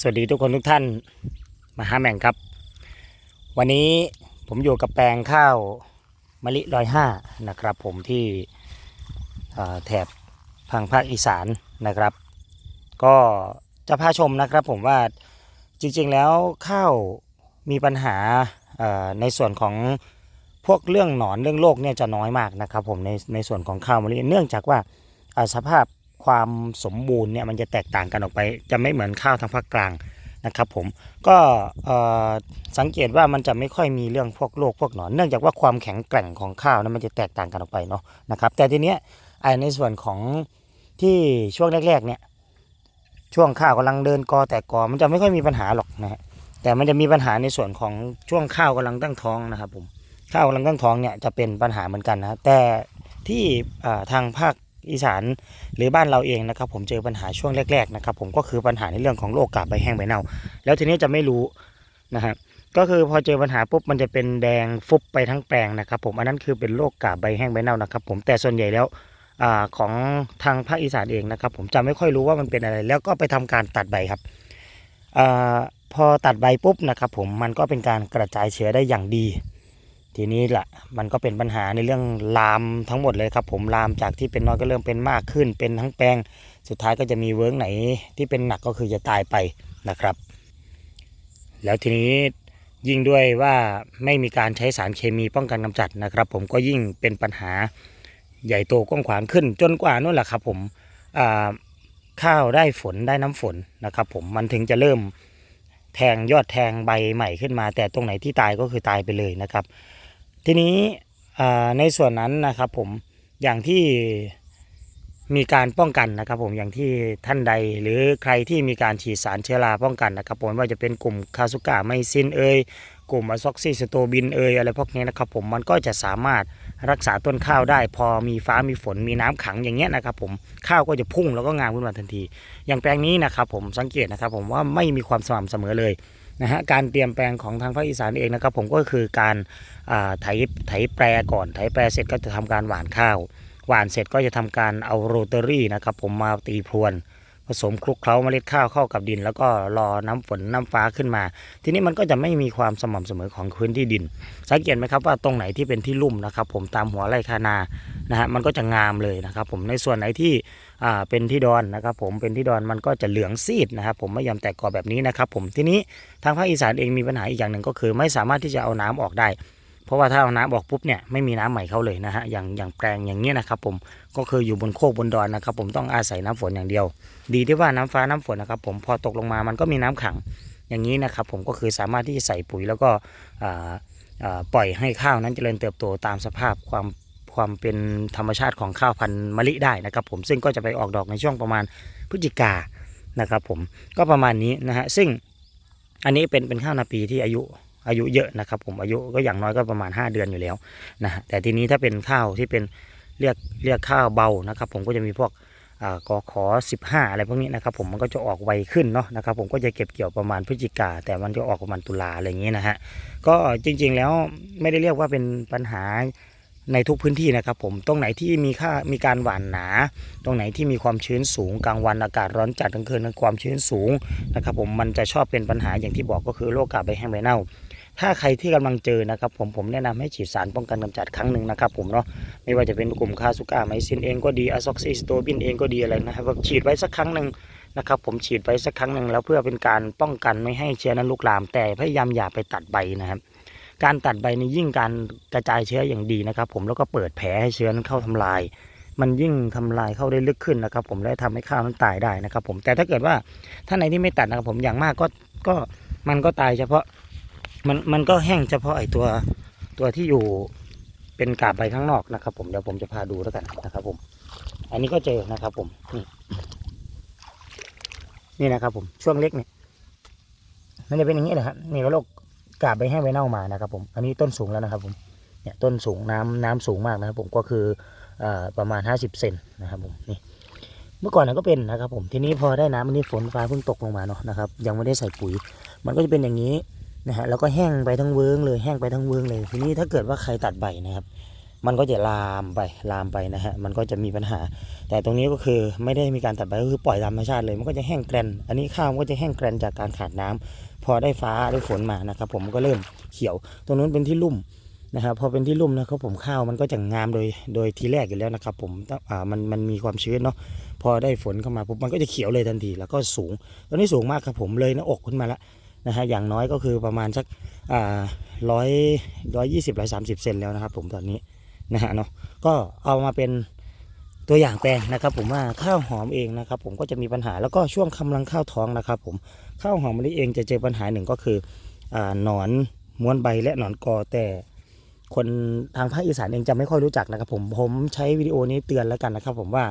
สวัสดีทุกคนทุกท่านมาหาแม่งครับ วันนี้ผมอยู่กับแปลงข้าวมะลิร้อยห้านะครับ ผมที่แถบทางภาคอีสานนะครับ ก็จะพาชมนะครับผมว่าจริงๆแล้วข้าวมีปัญหาในส่วนของพวกเรื่องหนอนเรื่องโรคเนี่ยจะน้อยมากนะครับ ผมในในส่วนของข้าวมะลิเนื่องจากว่าสภาพ ความสมบูรณ์เนี่ยมันจะแตกต่างกันออกไป จะไม่เหมือนข้าวทางภาคกลางนะครับผมก็สังเกตว่ามันจะไม่ค่อยมีเรื่องพวกโรคพวกหนอนเนื่องจากว่าความแข็งแกร่งของข้าวนั้นมันจะแตกต่างกันออกไปเนาะนะครับ แต่ทีเนี้ยไอในส่วนของที่ช่วงแรกๆเนี่ยช่วงข้าวกำลังเดินกอแตกกอมันจะไม่ค่อยมีปัญหาหรอกนะฮะแต่มันจะมีปัญหาในส่วนของช่วงข้าวกำลังตั้งท้องนะครับผมข้าวกำลังตั้งท้องเนี่ยจะเป็นปัญหาเหมือนกันนะแต่ที่ทางภาค อีสานหรือบ้านเราเองนะครับ ผมเจอปัญหาช่วงแรกๆนะครับ ผมก็คือปัญหาในเรื่องของโรคกาบใบแห้งใบเน่า แล้วทีนี้จะไม่รู้นะครับก็คือพอเจอปัญหาปุ๊บมันจะเป็นแดงฟุบไปทั้งแปลงนะครับ ผมอันนั้นคือเป็นโรคกาบใบแห้งใบเน่านะครับ ผมแต่ส่วนใหญ่แล้วอของทางภาคอีสานเองนะครับ ผมจะไม่ค่อยรู้ว่ามันเป็นอะไร แล้วก็ไปทำการตัดใบครับอพอตัดใบปุ๊บนะครับ ผมมันก็เป็นการกระจายเชื้อได้อย่างดี ทีนี้แหละมันก็เป็นปัญหาในเรื่องลามทั้งหมดเลยครับ ผมลามจากที่เป็นน้อยก็เริ่มเป็นมากขึ้น เป็นทั้งแปลง สุดท้ายก็จะมีเวิร์กไหนที่เป็นหนักก็คือจะตายไปนะครับ แล้วทีนี้ยิ่งด้วยว่าไม่มีการใช้สารเคมีป้องกันกำจัดนะครับ ผมก็ยิ่งเป็นปัญหาใหญ่โตกว้างขวางขึ้น จนกว่านู่นแหละครับ ผมข้าวได้ฝนได้น้ำฝนนะครับ ผมมันถึงจะเริ่มแทงยอดแทงใบใหม่ขึ้นมา แต่ตรงไหนที่ตายก็คือตายไปเลยนะครับ ทีนี้ในส่วนนั้นนะครับผมอย่างที่มีการป้องกันนะครับผมอย่างที่ท่านใด หรือใครที่มีการฉีดสารเชื้อราป้องกันนะครับผมว่าจะเป็นกลุ่มคาสุกะไมซินเอยกลุ่มอะซอกซิสโตบินเอยอะไรพวกนี้นะครับผมมันก็จะสามารถรักษาต้นข้าวได้ พอมีฟ้ามีฝนมีน้ำขังอย่างเงี้ยนะครับผมข้าวก็จะพุ่งแล้วก็งามขึ้นมาทันที อย่างแปลงนี้นะครับผมสังเกตนะครับผมว่าไม่มีความสม่ำเสมอเลย นะฮะการเตรียมแปลงของทางภาคอีสานเองนะครับผมก็คือการไถไถแปรก่อนไถแปรเสร็จก็จะทำการหว่านข้าว หว่านเสร็จก็จะทำการเอาโรเตอรี่นะครับผมมาตีพรวน ผสมคลุกเคล้าเมล็ดข้าวเข้ากับดิน แล้วก็รอน้ำฝนน้ำฟ้าขึ้นมา ทีนี้มันก็จะไม่มีความสม่ำเสมอของพื้นที่ดิน สังเกตไหมครับว่าตรงไหนที่เป็นที่ลุ่มนะครับผมตามหัวไร่คานานะฮะมันก็จะงามเลยนะครับผมในส่วนไหนที่ อ่าเป็นที่ดอนนะครับผมเป็นที่ดอนมันก็จะเหลืองซีดนะครับผมไม่ยอมแตกกอแบบนี้นะครับผมทีนี้ทางภาคอีสานเองมีปัญหาอีกอย่างหนึ่งก็คือ ไม่สามารถที่จะเอาน้ำออกได้ เพราะว่าถ้าเอาน้ำออกปุ๊บเนี่ยไม่มีน้ำใหม่เข้าเลยนะฮะอย่างอย่างแปลงอย่างเงี้ยนะครับผมก็คืออยู่บนโคกบนดอนนะครับผมต้องอาศัยน้ำฝนอย่างเดียว ดีที่ว่าน้ำฟ้าน้ำฝนนะครับผมพอตกลงมามันก็มีน้ำขังอย่างนี้นะครับผมก็คือสามารถที่จะใส่ปุ๋ยแล้วก็อ่าปล่อยให้ข้าวนั้นเจริญเติบโตตามสภาพความ ความเป็นธรรมชาติของข้าวพันธุ์มะลิได้นะครับ ผมซึ่งก็จะไปออกดอกในช่วงประมาณพฤศจิกานะครับ ผมก็ประมาณนี้นะฮะซึ่งอันนี้เป็นเป็นข้าวนาปีที่อายุอายุเยอะนะครับ ผมอายุก็อย่างน้อยก็ประมาณ 5 เดือนอยู่แล้วนะฮะแต่ทีนี้ถ้าเป็นข้าวที่เป็นเรียกเรียกข้าวเบานะครับ ผมก็จะมีพวกอ่ากขอ 15 อะไรพวกนี้นะครับผมมันก็จะออกไวขึ้นเนาะนะครับผมก็จะเก็บเกี่ยวประมาณพฤศจิกาแต่มันจะออกประมาณตุลาอะไรอย่างนี้นะฮะก็จริงๆแล้วไม่ได้เรียกว่าเป็นปัญหา ในทุกพื้นที่นะครับผมตรงไหนที่มีค่ามีการหว่านหนา ตรงไหนที่มีความชื้นสูงกลางวันอากาศร้อนจัดกลางคืนความชื้นสูงนะครับผมมันจะชอบเป็นปัญหาอย่างที่บอกก็คือโรคกาบใบแห้งใบเน่า ถ้าใครที่กำลังเจอนะครับผมผมแนะนำให้ฉีดสารป้องกันกำจัดครั้งหนึ่งนะครับผมเนาะไม่ว่าจะเป็นกลุ่มคาสุก้าไมซินเองก็ดีอะซ็อกซิสโตบินเองก็ดีอะไรนะครับแบบฉีดไว้สักครั้งหนึ่งนะครับผมฉีดไว้สักครั้งหนึ่งแล้วเพื่อเป็นการป้องกันไม่ให้เชื้อนั้นลุกลาม แต่พยายามอย่าไปตัดใบนะครับ การตัดใบนี่ยิ่งการกระจายเชื้ออย่างดีนะครับ ผมแล้วก็เปิดแผลให้เชื้อนั้นเข้าทำลาย มันยิ่งทำลายเข้าได้ลึกขึ้นนะครับ ผมและทำให้ข้าวนั้นตายได้นะครับ ผมแต่ถ้าเกิดว่าท่านไหนที่ไม่ตัดนะครับ ผมอย่างมากก็ก็มันก็ตายเฉพาะมันมันก็แห้งเฉพาะไอตัวตัวที่อยู่เป็นกาบใบข้างนอกนะครับ ผมเดี๋ยวผมจะพาดูแล้วกันนะครับ ผม อันนี้ก็เจอนะครับ ผมนี่นี่นะครับ ผมช่วงเล็กเนี่ยมันจะเป็นอย่างนี้นะครับนี่ก็โรค กาบใบแห้งใบเน่ามานะครับผมอันนี้ต้นสูงแล้วนะครับผมเนี่ยต้นสูงน้ำน้ำสูงมากนะครับผมก็คืออประมาณห้าสิบเซนนะครับผมนี่เมื่อก่อนนะก็เป็นนะครับผมทีนี้พอได้น้ำอันนี้ฝนฟ้าเพิ่งตกลงมาเนาะนะครับยังไม่ได้ใส่ปุ๋ย มันก็จะเป็นอย่างนี้นะฮะแล้วก็แห้งไปทั้งเวิ้งเลยแห้งไปทั้งเวิ้งเลย ทีนี้ถ้าเกิดว่าใครตัดใบนะครับ มันก็จะลามไปลามไปนะฮะมันก็จะมีปัญหา แต่ตรงนี้ก็คือไม่ได้มีการตัดใบก็คือปล่อยตามธรรมชาติเลย มันก็จะแห้งแกรนอันนี้ข้าวมันก็จะแห้งแกรนจากการขาดน้ำพอได้ฟ้าได้ฝนมานะครับผมก็เริ่มเขียว ตรงนู้นเป็นที่ลุ่มนะครับพอเป็นที่ลุ่มนะครับผมข้าวมันก็จะงามโดยโดยทีแรกอยู่แล้วนะครับผมอ่ามันมันมีความชื้นเนาะพอได้ฝนเข้ามาปุ๊บมันก็จะเขียวเลยทันที แล้วก็สูงตอนนี้สูงมากครับผมเลยหน้าอกขึ้นมาล้วนะฮะอย่างน้อยก็คือประมาณสักอ่าร้อยร้อยยี่สิบร้อยสามสิบเซนแล้วนะครับผมตอนนี้ นะฮะเนาะก็เอามาเป็นตัวอย่างแปลงนะครับผมว่าข้าวหอมเองนะครับผมก็จะมีปัญหาแล้วก็ช่วงกำลังข้าวท้องนะครับผมข้าวหอมมะลิเองจะเจอปัญหาหนึ่งก็คือหนอนม้วนใบและหนอนกอแต่คนทางภาคอีสานเองจะไม่ค่อยรู้จักนะครับผมผมใช้วิดีโอนี้เตือนแล้วกันนะครับผมว่า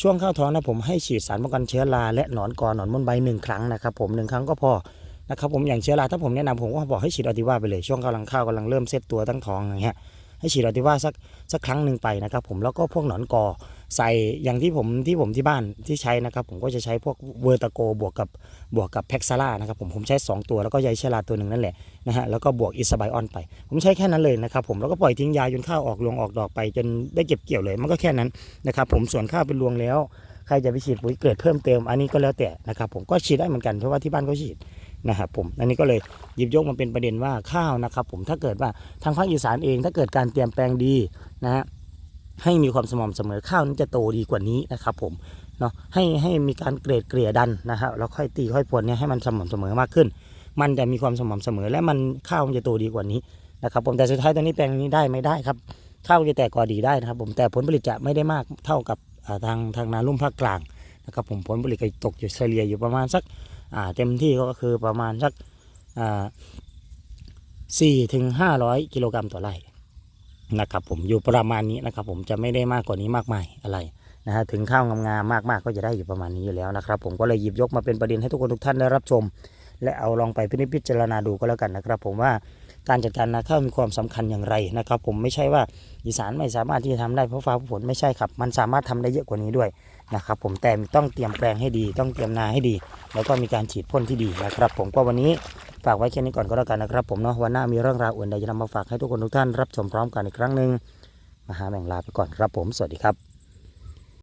ช่วงข้าวท้องนะผมให้ฉีดสารป้องกันเชื้อราและหนอนกอหนอนม้วนใบหนึ่งครั้งนะครับผมหนึ่งครั้งก็พอนะครับผมอย่างเชื้อราถ้าผมแนะนำผมก็บอกให้ฉีดออติว่าไปเลยช่วงกำลังข้าวกำลังเริ่มเซตตัวตั้งท้องอย่างเงี้ย ให้ฉีดออติว่าสักสักครั้งหนึ่งไปนะครับ ผมแล้วก็พวกหนอนกอใส่อย่างที่ผมที่ผมที่บ้านที่ใช้นะครับ ผมก็จะใช้พวกเวอร์ตาโกบวกกับบวกกับแพ็กซาร่านะครับผมผมใช้สองตัวแล้วก็ใยเชื้อราตัวหนึ่งนั่นแหละนะฮะแล้วก็บวกอิสไบออนไป ผมใช้แค่นั้นเลยนะครับผมแล้วก็ปล่อยทิ้งยาจนข้าวออกรวงออกดอกไป จนได้เก็บเกี่ยวเลย มันก็แค่นั้นนะครับผมส่วนข้าวเป็นรวงแล้ว ใครจะไปฉีดปุ๋ยเกลือเพิ่มเติมอันนี้ก็แล้วแต่นะครับผมก็ฉีดได้เหมือนกันเพราะว่าที่บ้านก็ฉีด นะครับผมอันนี้ก็เลยหยิบยกมาเป็นประเด็นว่าข้าวนะครับ ผมถ้าเกิดว่าทางภาคอีสานเองถ้าเกิดการเตรียมแปลงดีนะฮะให้มีความสม่ำเสมอข้าวนั้นจะโตดีกว่านี้นะครับ ผมเนาะให้ให้มีการเกรดเกลี่ยดันนะฮะแล้วค่อยตีค่อยพรวนเนี่ยให้มันสม่ำเสมอมากขึ้น มันจะมีความสม่ำเสมอและมันข้าวมันจะโตดีกว่านี้นะครับผมแต่สุดท้ายตอนนี้แปลงนี้ได้ไม่ได้ครับข้าวจะแตกกอดีได้นะครับ ผมแต่ผลผลิตจะไม่ได้มากเท่ากับทางทางนาลุ่มภาคกลางนะครับผมผลผลิตก็ตกอยู่เฉลี่ยอยู่ประมาณสัก อ่าเต็มที่ก็คือประมาณสักอ่าสี่ถึงห้าร้อยกิโลกรัมต่อไร่นะครับผมอยู่ประมาณนี้นะครับ ผมจะไม่ได้มากกว่านี้มากมายอะไรนะฮะถึงข้าวงามๆมากๆก็จะได้อยู่ประมาณนี้อยู่แล้วนะครับ ผมก็เลยหยิบยกมาเป็นประเด็นให้ทุกคนทุกท่านได้รับชม และเอาลองไปพิจารณาดูก็แล้วกันนะครับ ผมว่าการจัดการนาข้าวมีความสำคัญอย่างไรนะครับ ผมไม่ใช่ว่าอีสานไม่สามารถที่จะทำได้เพราะฟ้าฝนไม่ใช่ครับ มันสามารถทำได้เยอะกว่านี้ด้วย นะครับผมแต่ต้องเตรียมแปลงให้ดี ต้องเตรียมนาให้ดี แล้วก็มีการฉีดพ่นที่ดีนะครับผมก็วันนี้ฝากไว้แค่นี้ก่อนก็แล้วกันนะครับ ผมเนาะวันหน้ามีเรื่องราวอื่นใดจะนำมาฝากให้ทุกคนทุกท่านรับชมพร้อมกันอีกครั้งหนึ่งมาหาแมงลาไปก่อนครับผมสวัสดีครับ